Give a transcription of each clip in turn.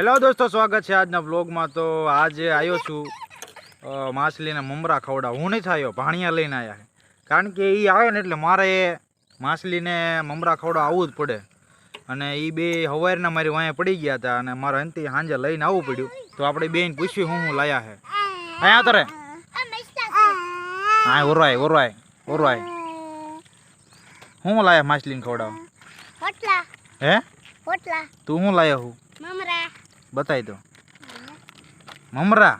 Hello દોસ્તો સ્વાગત છે આજના બ્લોગમાં તો આજે આવ્યો છું માછલીને મમરા ખવડાવ હું નહીં થયો ભાણિયા લઈને આવ્યા કારણ કે એ આવે ને એટલે મારે માછલીને મમરા ખવડાવ આવવું જ પડે. અને એ બે હવારના મારી વાંહે પડી ગયા હતા અને મારે અંતે સાંજે લઈને આવવું પડ્યું. તો આપણે બેન પૂછ્યું હું હું લાયા છે. અહીંયા તરે. હા ઓરવાય ઓરવાય ઓરવાય. હું લાયા માછલીને ખવડાવ હે? તું હું લાયા હું? મમરા. બતાવી દો. મમરા.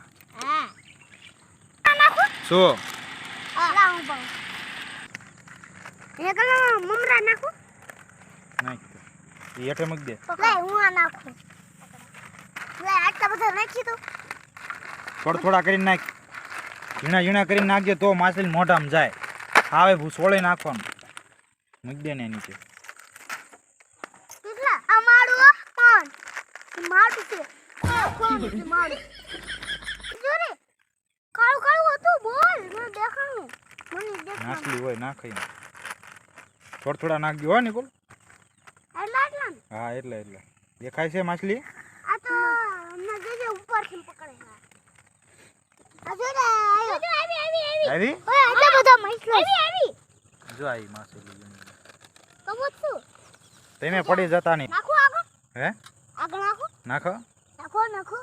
શું? મમરા દે. હું આ થોડા કરીને નાખ. ઝીણા ઝીણા કરીને નાખજે તો માછલી મોઢામાં જાય. આવે ભૂસોળે નાખવાનું. મૂકી દે ને નીચે કેટલા આ મારું હો, પણ ઈ મારું છે. કોણ છે મારું? જો રે કાળું કાળું હતું બોલ મને દેખાણું. મને દેખાણું. નાખલી હોય નાખી થોડા થોડા નાખજો હોય નિકોલ. એટલા એટલા હા એટલે એટલે. દેખાય છે માછલી? આ તો હમણાં જોજે ઉપરથી પકડે આ જો રે આયો આવી આવી આવી. આવી? ઓય આટલા બધા માછલી. આવી આવી. જો આવી માછલી કમો છું તેને પડી જતા નહીં નાખો આગળ. હે? નાખો. નાખો નાખો.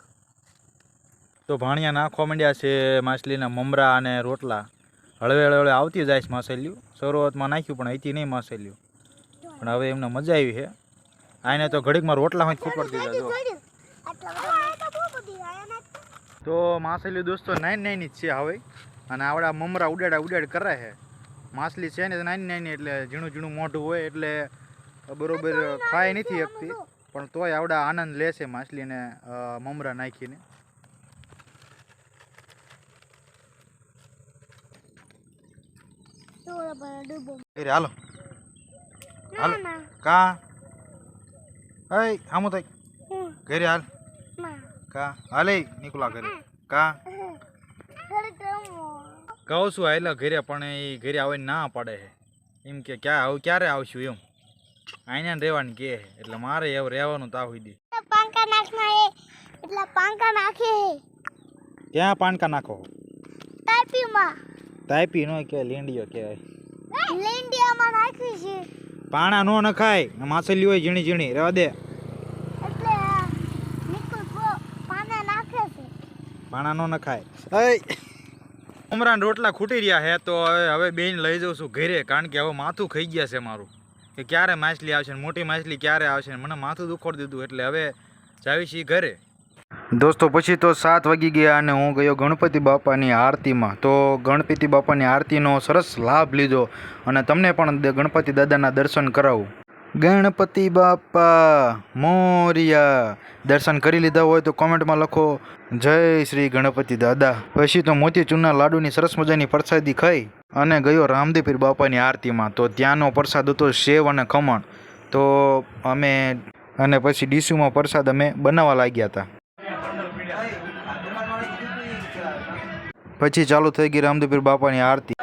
તો ભાણિયા નાખવા માંડ્યા છે માછલીના મમરા અને રોટલા. હળવે હળવે આવતી જાય છે માછલીઓ. શરૂઆતમાં નાખ્યું પણ અહીંથી નહીં માછલીઓ. પણ હવે એમને મજા આવી છે. આને તો ઘડીકમાં રોટલા હોય ફૂકડ દીધા જો. તો બહુ બધી આયા નાખ. તો માછલી દોસ્તો નાની નાની જ છે હવે. અને આવડા મમરા ઉડાડા ઉડાડ કરે છે. માછલી છે ને નાની નાની એટલે ઝીણું ઝીણું મોઢું હોય એટલે બરોબર ખાઈ નથી શકતી. પણ તોય આવડા આનંદ લે છે માછલીને મમરા નાખીને. હાલો. હાલો. કા? અય આમું થઈ. ઘરે હાલ. કા? હાલે નીકળા ઘરે. કા? કહું છું હાલે ઘરે પણ એ ઘરે આવે ના પાડે. એમ કે ક્યાં આવું? ક્યારે આવશું? એમ. અહીંયા રહેવાનું કે એટલે મારે એવું રહેવાનું તાવ દી. પાંકા નાખના એ એટલે પાંકા નાખે ક્યાં પાનકા નાખો? તાપીમાં. તાપી નો કે લીંડીઓ કહેવાય. લેન્ડિયામાં નાખી છે. પાણા નો નખાય માછલી હોય ઝીણી ઝીણી રહેવા દે. એટલે નિકુલ પાણા નાખે છે. પાણા નો નખાય. અય! ઉમરાન રોટલા ખૂટી રહ્યા હે તો હવે હવે બેન લઈ જાઉં છું ઘરે કારણ કે હવે માથું ખાઈ ગયા છે મારું. કે ક્યારે માછલી આવશે ને મોટી માછલી ક્યારે આવશે ને મને માથું દુખોડી દીધું એટલે હવે જાવી છીએ ઘરે. દોસ્તો, પછી તો સાત વાગી ગયા અને હું ગયો ગણપતિ બાપાની આરતીમાં. તો ગણપતિ બાપાની આરતીનો સરસ લાભ લીધો અને તમને પણ ગણપતિ દાદાના દર્શન કરાવું. ગણપતિ બાપા, મોરિયા. દર્શન કરી લીધા હોય તો કોમેન્ટમાં લખો, જય શ્રી ગણપતિ દાદા. પછી તો મોતીચૂરના લાડુની સરસ મજાની પ્રસાદી ખાઈ અને ગયો રામદેપીર બાપાની આરતીમાં. તો ત્યાંનો પ્રસાદ હતો સેવ અને ખમણ. તો અમે અને પછી ડીશુમાં પ્રસાદ અમે બનાવવા લાગ્યા હતા. પછી ચાલુ થઈ ગઈ રામદેપીર બાપાની આરતી.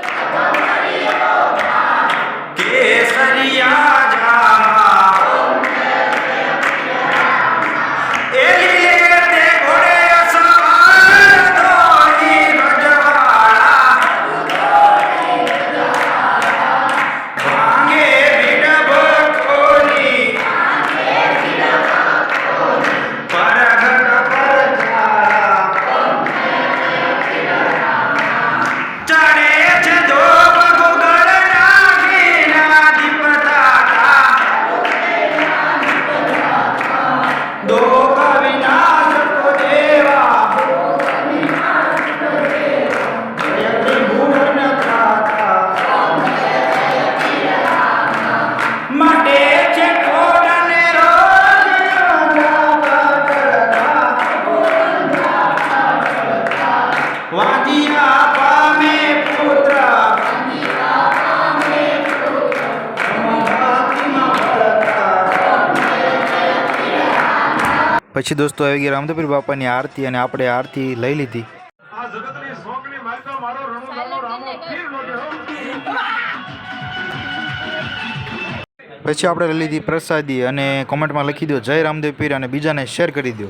પછી દોસ્તો આવી ગયા રામદેવપીર બાપાની આરતી અને આપણે આરતી લઈ લીધી. આ જગતની શોકની માલિકા મારો રણુદાનો રામો પીર નોંધ્યો. પછી આપણે લઈ લીધી પ્રસાદી અને કોમેન્ટમાં લખી દો જય રામદેવ પીર અને બીજાને શેર કરી દો